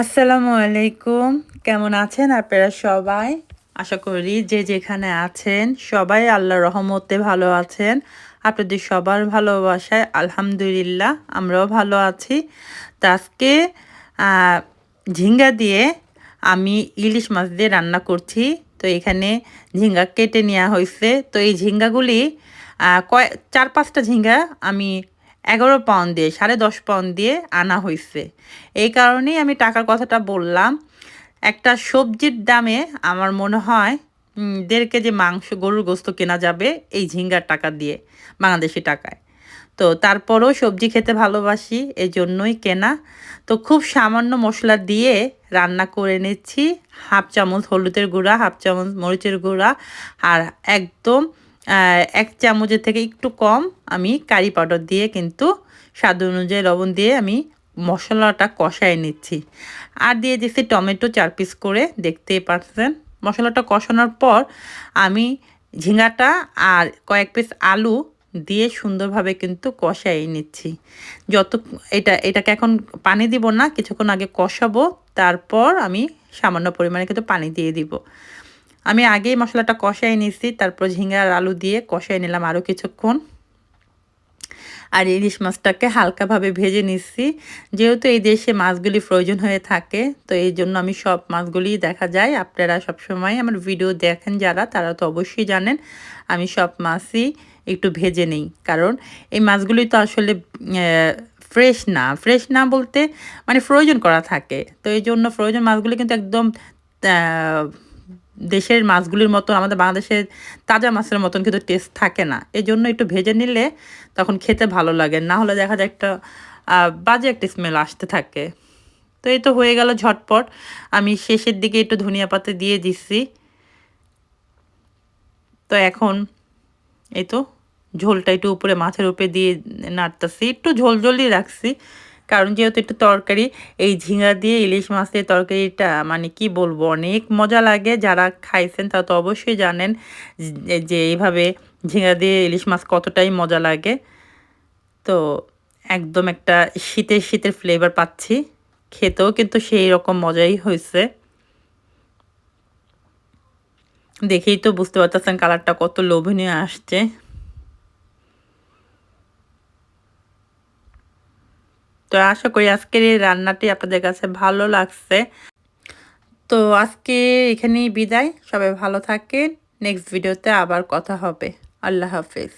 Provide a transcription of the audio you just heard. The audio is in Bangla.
আসসালামু আলাইকুম। কেমন আছেন আপনারা সবাই? আশা করি যে যেখানে আছেন সবাই আল্লাহ রহমতে ভালো আছেন। আপনাদের সবার ভালোবাসায় আলহামদুলিল্লাহ আমরাও ভালো আছি। তো আজকে ঝিঙ্গা দিয়ে আমি ইলিশ মাছ দিয়ে রান্না করছি। তো এখানে ঝিঙ্গা কেটে নেওয়া হয়েছে। তো এই ঝিঙ্গাগুলি কয়, চার পাঁচটা ঝিঙ্গা আমি এগারো পাউন্ড দিয়ে, সাড়ে দশ পাউন্ড দিয়ে আনা হয়েছে এই কারণেই আমি টাকার কথাটা বললাম। একটা সবজির দামে আমার মনে হয় দেড় কেজি মাংস, গরুর গোস্ত কেনা যাবে এই ঝিঙ্গার টাকা দিয়ে, বাংলাদেশি টাকায়। তো তারপরেও সবজি খেতে ভালোবাসি এই জন্যই কেনা। তো খুব সামান্য মশলা দিয়ে রান্না করে নিচ্ছি। হাফ চামচ হলুদের গুঁড়া, হাফ চামচ মরিচের গুঁড়া, আর একদম এক চামচের থেকে একটু কম আমি কারি পাউডার দিয়ে কিন্তু স্বাদ অনুযায়ী লবণ দিয়ে আমি মশলাটা কষায় নিচ্ছি। আর দিয়ে দিচ্ছি টমেটো চার পিস করে, দেখতেই পাচ্ছেন। মশলাটা কষানোর পর আমি ঝিঙ্গাটা আর কয়েক পিস আলু দিয়ে সুন্দরভাবে কিন্তু কষাই নিচ্ছি। যত এটা, এটাকে এখন পানি দিব না, কিছুক্ষণ আগে কষাবো, তারপর আমি সামান্য পরিমাণে কিন্তু পানি দিয়ে দিব। আমি আগেই মশলাটা কষাই নিছি তারপর ঝিঙ্গা আর আলু দিয়ে কষাই নিলাম আরও কিছুক্ষণ। আর ইলিশ মাছটাকে হালকাভাবে ভেজে নিচ্ছি। যেহেতু এই দেশে মাছগুলি প্রয়োজন হয়ে থাকে, তো এই জন্য আমি সব মাছগুলি দেখা যায়। আপনারা সবসময় আমার ভিডিও দেখেন যারা, তারা তো অবশ্যই জানেন, আমি সব মাছই একটু ভেজে নিই। কারণ এই মাছগুলি তো আসলে ফ্রেশ না। ফ্রেশ না বলতে মানে প্রয়োজন করা থাকে। তো এই জন্য প্রয়োজন মাছগুলি কিন্তু একদম দেশের মাছগুলির মতো আমাদের বাংলাদেশের তাজা মাছের মতন কিন্তু টেস্ট থাকে না। এই জন্য একটু ভেজে নিলে তখন খেতে ভালো লাগে, না হলে দেখা যায় একটা বাজে একটা স্মেল আসতে থাকে। তো এই তো হয়ে গেল ঝটপট। আমি শেষের দিকে একটু ধনিয়া পাতা দিয়ে দিচ্ছি। তো এখন এই তো ঝোলটা একটু উপরে মাছের উপরে দিয়ে নাড়তেছি, একটু ঝোল ঝোলই রাখছি। কারণ যেহেতু একটু তরকারি, এই ঝিঙা দিয়ে, ইলিশ মাছের তরকারিটা মানে কি বলব, অনেক মজা লাগে। যারা খাইছেন তারা তো অবশ্যই জানেন যে এইভাবে ঝিঙা দিয়ে ইলিশ মাছ কতটাই মজা লাগে। তো একদম একটা শীতের শীতের ফ্লেভার পাচ্ছি। খেতেও কিন্তু সেই রকম মজাই হয়েছে। দেখেই তো বুঝতে পারতেছেন কালারটা কত লোভনীয় আসছে। তো আশা করি আজকের এই রান্নাটি আপনাদের কাছে ভালো লাগছে। তো আজকে এখানেই বিদায়। সবাই ভালো থাকেন। নেক্সট ভিডিওতে আবার কথা হবে। আল্লাহ হাফিজ।